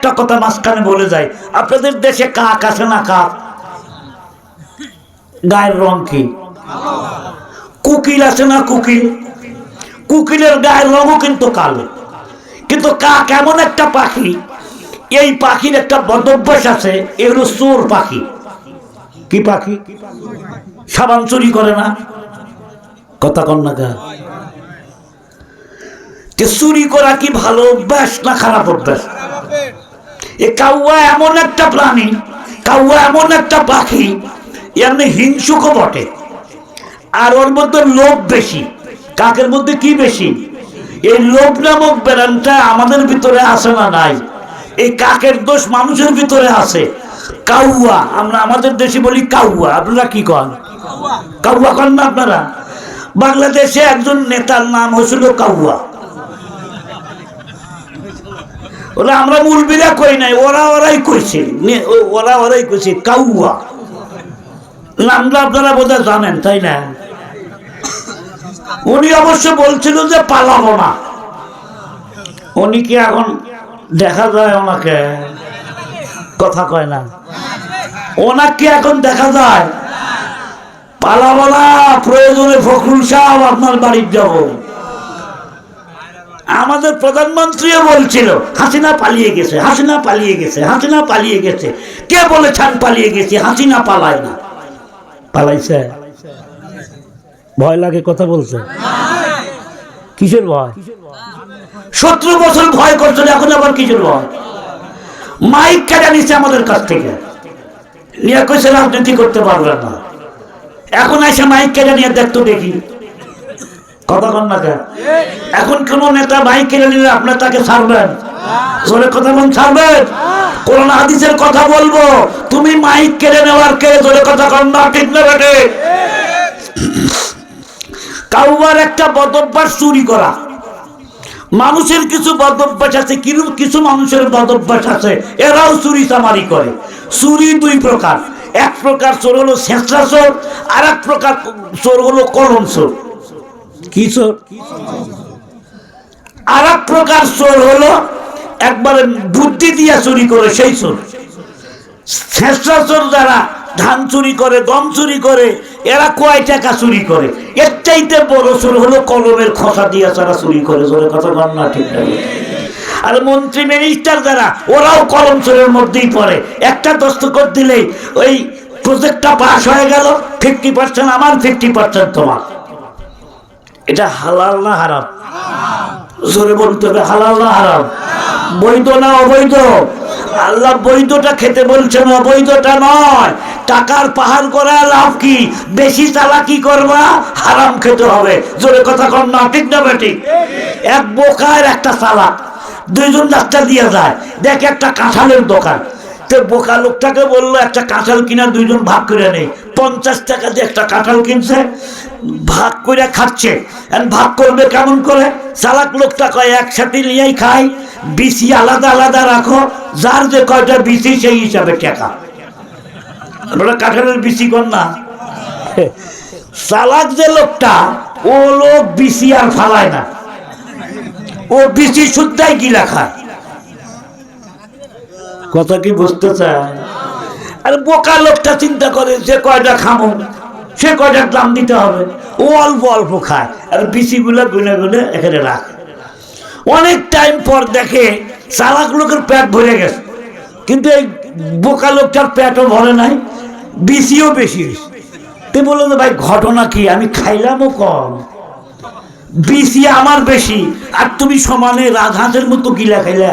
একটা কথা মাঝখানে বলে যায় আপনাদের দেশে কাক আছে না কাক? গায়ের রং কি? কুকিল আছে না কুকিল? কুকিলের গায়ের রঙও কিন্তু কালো। কিন্তু কাক এমন একটা পাখি, এই পাখির একটা বদভ্যাস আছে এগুলো চোর পাখি। কি পাখি? সাবান চুরি করে না? কথা কন না চুরি করা কি ভালো অভ্যাস না খারাপ অভ্যাস? এ কাউয়া এমন একটা প্রাণী কাউয়া এমন একটা পাখি এমনি হিংসুকও বটে। আর ওর মধ্যে লোভ বেশি। কাকের মধ্যে কি বেশি? এই লোভ নামক ব্যারামটা আমাদের ভিতরে আসে না নাই? এই কাকের দোষ মানুষের ভিতরে আছে। কাউয়া আমরা আমাদের দেশে বলি কাউয়া। আপনারা কি কন? কাউয়া কন না আপনারা? বাংলাদেশে একজন নেতার নাম হয়েছিল কাউয়া। ওরা আমরা মুলবিরা কই নাই, ওরা ওরাই কইছে। ওরা ওরাই কইছে, কাউয়া। নামটা আপনারা বোধহয় জানেন, তাই না? উনি অবশ্য বলছিল যে পালাবো না। উনি কি এখন দেখা যায় ওনাকে? কথা কয় না। ওনাকে এখন দেখা যায়? পালাবো না, প্রয়োজনে ফখরুল সাহেব আপনার বাড়ির যাব। আমাদের প্রধানমন্ত্রীও বলছিল, হাসিনা পালিয়ে গেছে, হাসিনা পালিয়ে গেছে, হাসিনা পালিয়ে গেছে। কে বলেছেন পালিয়ে গেছে? হাসিনা পালায় না। পালাইছে? ভয় লাগে কথা বলছে কিসের ভয়? সত্তর বছর ভয় করছিল, এখন আবার কিসের ভয়? মাইক কেটে নিচ্ছে আমাদের কাছ থেকে। নিয়ে কইছে, রাজনীতি করতে পারবে না। এখন এসে মাইক কেটে নিয়ে দেখতো দেখি। কথা কন না কেন? এখন কোন নেতা মাইক কেটে নিলে আপনার তাকে ছাড়বেন? বল, ছাড়বেন? কোন হাদিসের কথা বলব। তুমি মাইক কেড়ে কন চুরি করা। মানুষের কিছু বদভ্যাস আছে, কিছু কিছু মানুষের বদভ্যাস আছে। এরাও চুরি চামারি করে। চুরি দুই প্রকার। এক প্রকার চোর হলো শেষরা চোর আর এক প্রকার চোর হলো কলম চোর। কি চোর? আর এক প্রকার চোর হলো, একবারে বুদ্ধি দিয়া চুরি করে সেই চোর। যারা, ধান চুরি করে, গম চুরি করে, এরা কয় টাকা চুরি করে? এর চাইতে বড় চোর হলো কলমের খসা দিয়া যারা চুরি করে, জোরে কথা বল না ঠিক না আর মন্ত্রী মিনিস্টার যারা, ওরাও কলম চোরের মধ্যেই পড়ে। একটা দস্তখত দিলেই ওই প্রজেক্টটা পাস হয়ে গেল ফিফটি পার্সেন্ট আমার ফিফটি পার্সেন্ট তোমার। এটা হালাল না হারাম? জোরে বলতে হবে, হালাল না হারাম? বৈধ না অবৈধ? আল্লাহ বৈধটা খেতে বলছেন, অবৈধটা নয়। টাকার পাহাড় করা লাভ কি? বেশি চালাকি করবা, হারাম খেতে হবে। জোরে কথা কর না, ঠিক না বেঠিক এক বোকার একটা চালাক দুইজন ডাক্তার দিয়ে যায়। দেখ একটা কাঁঠালের দোকান। তো বোকা লোকটাকে বলল, একটা কাঁঠাল কিনা দুইজন ভাগ করে নেই পঞ্চাশ টাকা দিয়ে একটা কাঁঠাল কিনছে, ভাগ করে খাচ্ছে। ভাগ করবে কেমন করে? চালাক লোকটা কয়, একসাথে নিয়েই খাই। বিসি আলাদা আলাদা রাখো। যার যে কয়টা বিসি, সেই হিসাবে টাকা। ওরা কাঁঠালের বিসি কর না? চালাক যে লোকটা, ও লোক বিসি আর ফালায় না। ও বিসি শুদ্ধাই গিলা খায়। কথা কি বুঝতে চায়? আর বোকা লোকটা চিন্তা করে, যে কয়টা খামো, সে কয়টা দাম দিতে হবে। ও অল্প অল্প খায়, আর বিচিগুলো গুনে গুনে এখানে রাখে। অনেক টাইম পর দেখে চালাক লোকের পেট ভরে গেছে। কিন্তু এই বোকা লোকটার পেটও ভরে নাই বিচিও বেশি তুই বলল যে, ভাই, ঘটনা কি? আমি খাইলামও কম। বিসি আমার বেশি, আর তুমি সমানে রাজহাঁসের মতো গিলা খাইলা।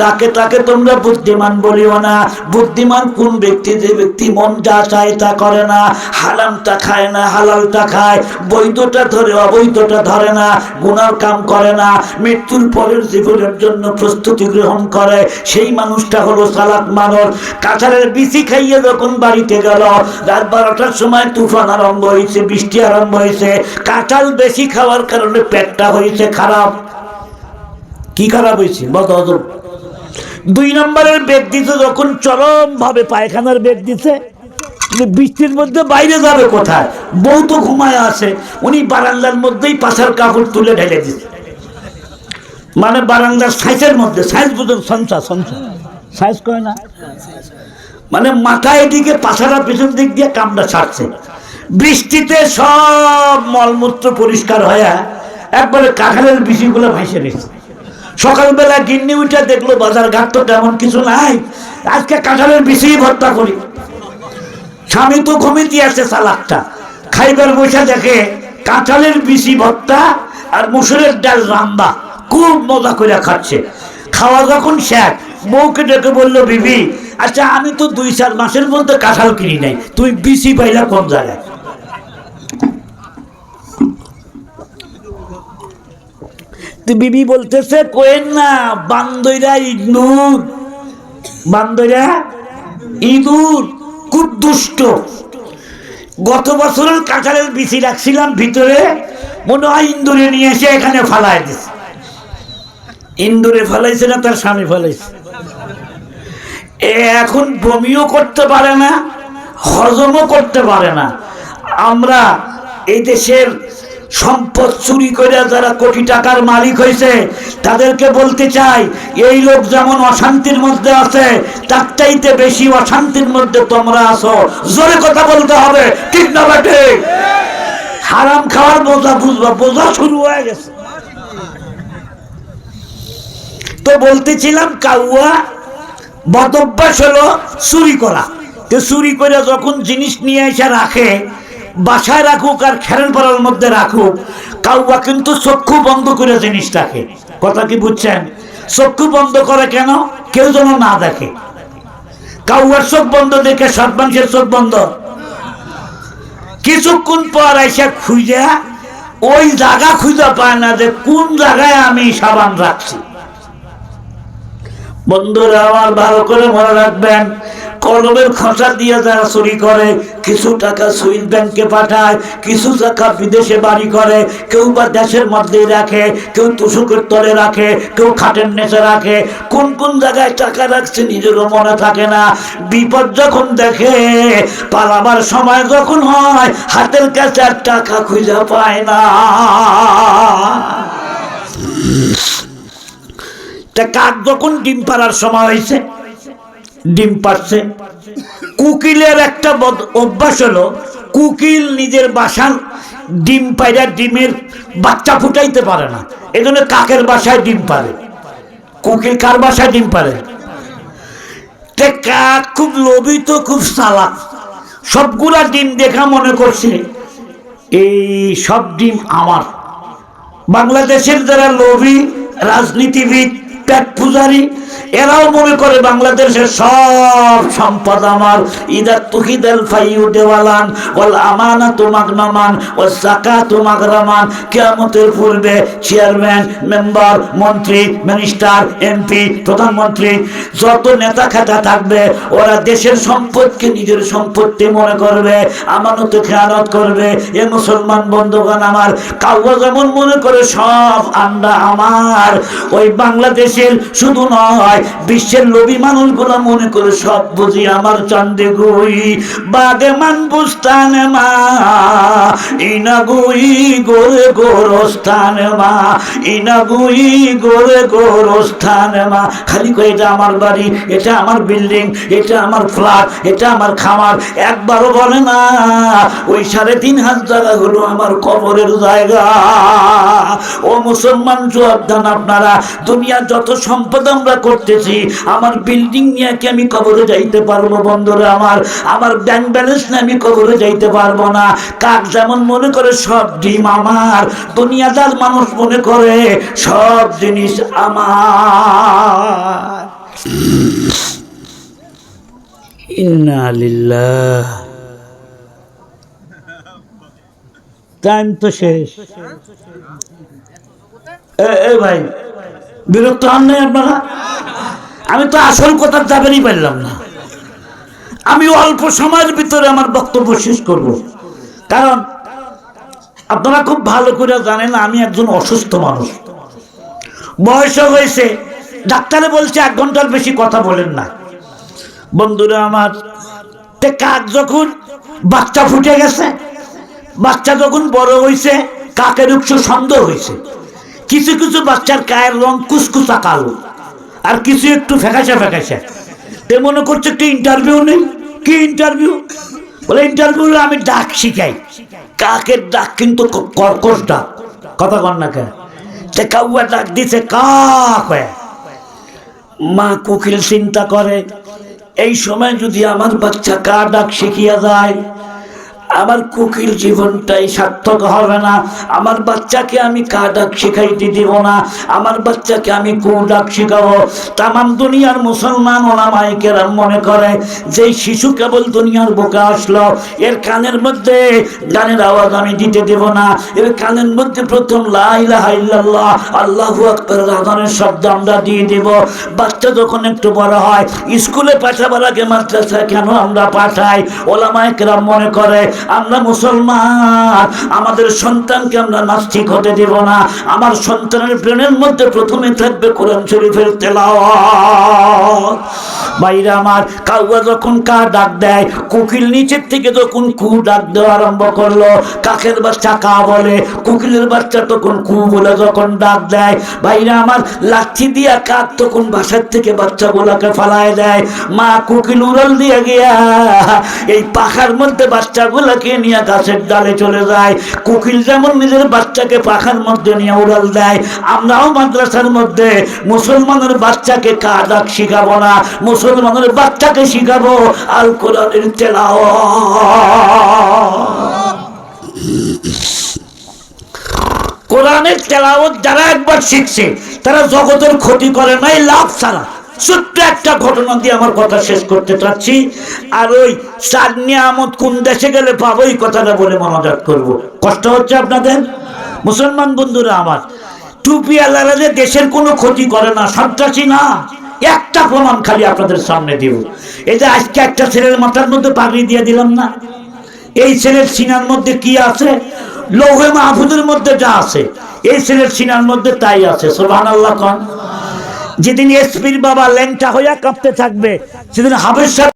তাকে তাকে তোমরা বুদ্ধিমান বলিও না। বুদ্ধিমান কোন ব্যক্তি? যে ব্যক্তি মন যা চায় তা করে না। হালামটা খায় না, হালালটা খায়। বৈধটা ধরে, অবৈধটা ধরে না। গুনার কাম করে না। মৃত্যুর পরের জীবনের জন্য প্রস্তুতি গ্রহণ করে। সেই মানুষটা হলো সালাক মানুষ। কাঁঠালের বিচি খাইয়ে যখন বাড়িতে গেল, রাত বারোটার সময় তুফান আরম্ভ হয়েছে, বৃষ্টি আরম্ভ হয়েছে। কাঁঠাল বেশি খাওয়ার কারণে পেটটা হয়েছে খারাপ। কি খারাপ হয়েছে? হজম দুই নম্বরের বেগ দিতে যখন চরম ভাবে পায়খানার বেগ কিন্তু বৃষ্টির মধ্যে বাইরে যাবে কোথায়? বউ তো ঘুমায় আছে, উনি বারান্দার মধ্যেই পাশার কাপড় তুলে ঢেলে দিচ্ছে মানে বারান্দার সাইজের মধ্যে, সাইজ বুঝুন, সঞ্চা সঞ্চা। সাইজ কয় না? মানে মাথা এদিকে পাছাটা পিছন দিক দিয়ে কামড়া ছাড়ছে। বৃষ্টিতে সব মলমূত্র পরিষ্কার হয়ে একবারে কাঁঠালের বিচিগুলো ভাসে গেছে সকালবেলা গিন্নি উঠে দেখল বাজার ঘাট তো তেমন কিছু নাই। আজকে কাঁঠালের বিচি ভর্তা করি। স্বামী তো ঘুমিয়ে আছে সালাকটা খাইবার বসে দেখে কাঁঠালের বিচি ভর্তা আর মুসুরের ডাল রান্না খুব মজা করে খাচ্ছে। খাওয়া যখন শেষ, বউকে ডেকে বলল, বিবি আচ্ছা আমি তো দুই চার মাসের মধ্যে কাঁঠাল কিনি নাই। তুই বিচি পাইলা কোন জায়গায়? বিবি বলতেছে কোয়েন না, বান্দইরা ইদনুর। বান্দইরা ইঁদুর দুষ্ট। গত বছরের কাঁঠালের বিচি রাখছিলাম ভিতরে, মনে হয় ইন্দুরে নিয়ে এসে এখানে ফালাই দিছে। ইন্দুরে ফালাইছে না, তার স্বামী ফালাইছে। এ এখন বমিও করতে পারে না, হজমও করতে পারে না। আমরা এই দেশের সম্পদ চুরি করে যারা কোটি টাকার মালিক হয়েছে তাদেরকে বলতে চাই, এই লোক যেমন অশান্তির মধ্যে আছে, তার চাইতে বেশি অশান্তির মধ্যে তোমরা আছো। জোরে কথা বলতে হবে, ঠিক না বেটে হারাম খাওয়ার বোঝা বুঝবা, বোঝা শুরু হয়ে গেছে। তো বলতেছিলাম, কাউয়া বদভ্যাস হলো চুরি করা। তো চুরি করে যখন জিনিস নিয়ে এসে রাখে বাসায় রাখুক আর খেরেন পাড়ার মধ্যে রাখুক। কাউয়া কিন্তু চক্ষু বন্ধ করে জিনিস রাখে কথা কি বুঝছেন? চক্ষু বন্ধ করে কেন? কেউ যেন না দেখে। কাউয়ার চোখ বন্ধ দেখে সব মানুষের চোখ বন্ধ। কিছুক্ষণ পর এসে খুঁজে, ওই জায়গা খুঁজে পায় না যে কোন জায়গায় আমি সাবান রাখছি। বন্ধুরা, আমার ভালো করে মনে রাখবেন কলমের খসা দিয়ে যারা চুরি করে, কিছু টাকা সুইস ব্যাংকে পাঠায়, কিছু টাকা বিদেশে বাড়ি করে, কেউ বা দেশের মধ্যেই রাখে, কেউ তুষুকের তলে রাখে, কেউ খাটের নেচে রাখে, কোন কোন জায়গায় টাকা রাখছে নিজেরও মনে থাকে না। বিপদ যখন দেখে, পালাবার সময় যখন হয়, হাতের কাছে আর টাকা খুঁজে পায় না। কাক যখন ডিম পাড়ার সময় হয়েছে? ডিম পারছে। কুকিলের একটা অভ্যাস হলো, কুকিল নিজের বাসার ডিম পাইরা ডিমের বাচ্চা ফুটাইতে পারে না। এই জন্য কাকের বাসায় ডিম পারে। কুকিল কার বাসায় ডিম পারে? কাক খুব লোভিত, খুব চালাক সবগুলা ডিম দেখা মনে করছে, এই সব ডিম আমার। বাংলাদেশের যারা লোভী, রাজনীতিবিদ পেট পূজারি, এরাও মনে করে বাংলাদেশের সব সম্পদ আমার। ইদার তুহিদাল ফাইউ দেওয়ালান, ওয়াল আমানা তোমাক নামান ও জাকা তোমাক রামান কেয়ামতের পূর্বে চেয়ারম্যান, মেম্বার, মন্ত্রী, মিনিস্টার, এমপি, প্রধানমন্ত্রী, যত নেতা খাতা থাকবে, ওরা দেশের সম্পদকে নিজের সম্পত্তি মনে করবে, আমানত খেয়ানত করবে। এ মুসলমান বন্ধুগণ আমার, কাউয়া যেমন মনে করে সব আন্ডা আমার। ওই বাংলাদেশের শুধু নয়, বিশ্বের লোভী মানুষগুলো মনে করে সব বুঝি আমার চান্দে গুই। বাগে মান বুস্তানে মা, ইনা গুই গোরে গোরস্থানে মা, ইনা গুই গোরে গোরস্থানে মা। খালি কয়ে, এটা আমার বাড়ি, এটা আমার বিল্ডিং, এটা আমার ফ্ল্যাট, এটা আমার খামার। একবারও বলে না, ওই সাড়ে তিন হাজার জায়গা হলো আমার কবরের জায়গা। ও মুসলমান জবাব আপনারা দুনিয়ার যত সম্পদ আমরা করতেছি। আমার বিল্ডিং নিয়ে কি আমি কবরে যাইতে পারব বন্ধুরা আমার? আমার ব্যাংক ব্যালেন্স নিয়ে আমি কবরে যাইতে পারব না। কাক যেমন মনে করে, সব ডিম আমার। দুনিয়াদার মানুষ মনে করে, সব জিনিস আমার। ইন্না লিল্লাহ। টাইম তো শেষ। এ ভাই বিরক্ত হন নাই আপনারা? আমি তো আসল কথা যাবেনই পারলাম না। আমি অল্প সময়ের ভিতরে আমার বক্তব্য শেষ করব। কারণ আপনারা খুব ভালো করে জানেন, আমি একজন অসুস্থ মানুষ। বয়স হয়েছে, ডাক্তারে বলছে এক ঘণ্টার বেশি কথা বলেন না। বন্ধুরা আমার, তে কাক যখন বাচ্চা ফুটে গেছে, বাচ্চা যখন বড় হয়েছে, কাকের উৎস সন্দেহ হয়েছে। কিছু কিছু বাচ্চার গায়ের রং কুসকুসা কালো। আর কিছু একটু ফেকাসা ফেকাসা তে মনে করছে একটু ইন্টারভিউ নেই? কি ইন্টারভিউ বলে ইন্টারভিউ আমি ডাক শিখাই। কাকের ডাক কিন্তু কর্কশ ডাক। কথা কর না কে তে কাউয়া ডাক দিছে কাক মা কোকিল চিন্তা করে, এই সময় যদি আমার বাচ্চা কা ডাক শিখিয়া যায় আমার কোকিল জীবনটাই সার্থক হবে না। আমার বাচ্চাকে আমি কা ডাক শিখাইতে দিব না। আমার বাচ্চাকে আমি কু ডাক শিখাবো। তামাম দুনিয়ার মুসলমান ওলামাই কেরাম মনে করে যে শিশু কেবল দুনিয়ার বুকে আসলো, এর কানের মধ্যে গানের আওয়াজ আমি দিতে দেব না। এর কানের মধ্যে প্রথম লাইলাহা ইল্লাল্লাহ, আল্লাহু আকবার শব্দ আমরা দিয়ে দেব। বাচ্চা যখন একটু বড় হয়, স্কুলে পাঠাবার আগে মাদ্রাসা কেন আমরা পাঠাই? ওলামায় কেরাম মনে করে আমরা মুসলমান, আমাদের সন্তানকে আমরা নাস্তিক হতে দেব না। আমার সন্তানের ব্রেনের মধ্যে প্রথমে থাকবে কোরআন শরীফের তেলাওয়াত। বাইরে আমার, কাউয়া যখন কা ডাক দেয়, কোকিল নিচের থেকে যখন কু ডাক দেওয়া আরম্ভ করল, কাকের বাচ্চা কা বলে, কোকিলের বাচ্চা তখন কু বলে যখন ডাক দেয়। বাইরে আমার, লাঠি দিয়া কাক তখন বাসার থেকে বাচ্চাগুলোকে ফালায় দেয়। মা কোকিল উড়াল দিয়ে গিয়া, এই পাখার মধ্যে বাচ্চাগুলোকে নিয়ে গাছের ডালে চলে যায়? কোকিল যেমন নিজের বাচ্চাকে পাখার মধ্যে নিয়ে উড়াল দেয়, আমরাও মাদ্রাসার মধ্যে মুসলমানের বাচ্চাকে কা ডাক শিখাবো না, মুসলমানের বাচ্চাকে শিখাবো আল কোরআনের তেলাওয়াত। কোরআনের তেলাওয়াত যারা একবার শিখছে, তারা জগতের ক্ষতি করে নাই লাভ ছাড়া। ছোট্ট একটা ঘটনা দিয়ে আমার কথা শেষ করতে চাচ্ছি। আর ওই চার নিয়ামত কোন দেশে গেলে পাবো, এই কথাটা বলে মনোযোগ করব। কষ্ট হচ্ছে আপনাদের? মুসলমান বন্ধুরা আমার, টুপি আল্লাহরা যে দেশের কোনো ক্ষতি করে না, সন্ত্রাসী না। একটা প্রমাণ খালি আপনাদের সামনে দিব। যে আজকে একটা ছেলের মাথার মধ্যে পাগড়ি দিয়ে দিলাম না? এই ছেলের সিনার মধ্যে কি আছে? লৌহে মাহফুজের মধ্যে যা আছে। এই ছেলের সিনার মধ্যে তাই আছে। সোহান আল্লাহ কন। যেদিন এসপির বাবা ল্যাংটা হইয়া কাঁপতে থাকবে সেদিন হাফেজ সাহেব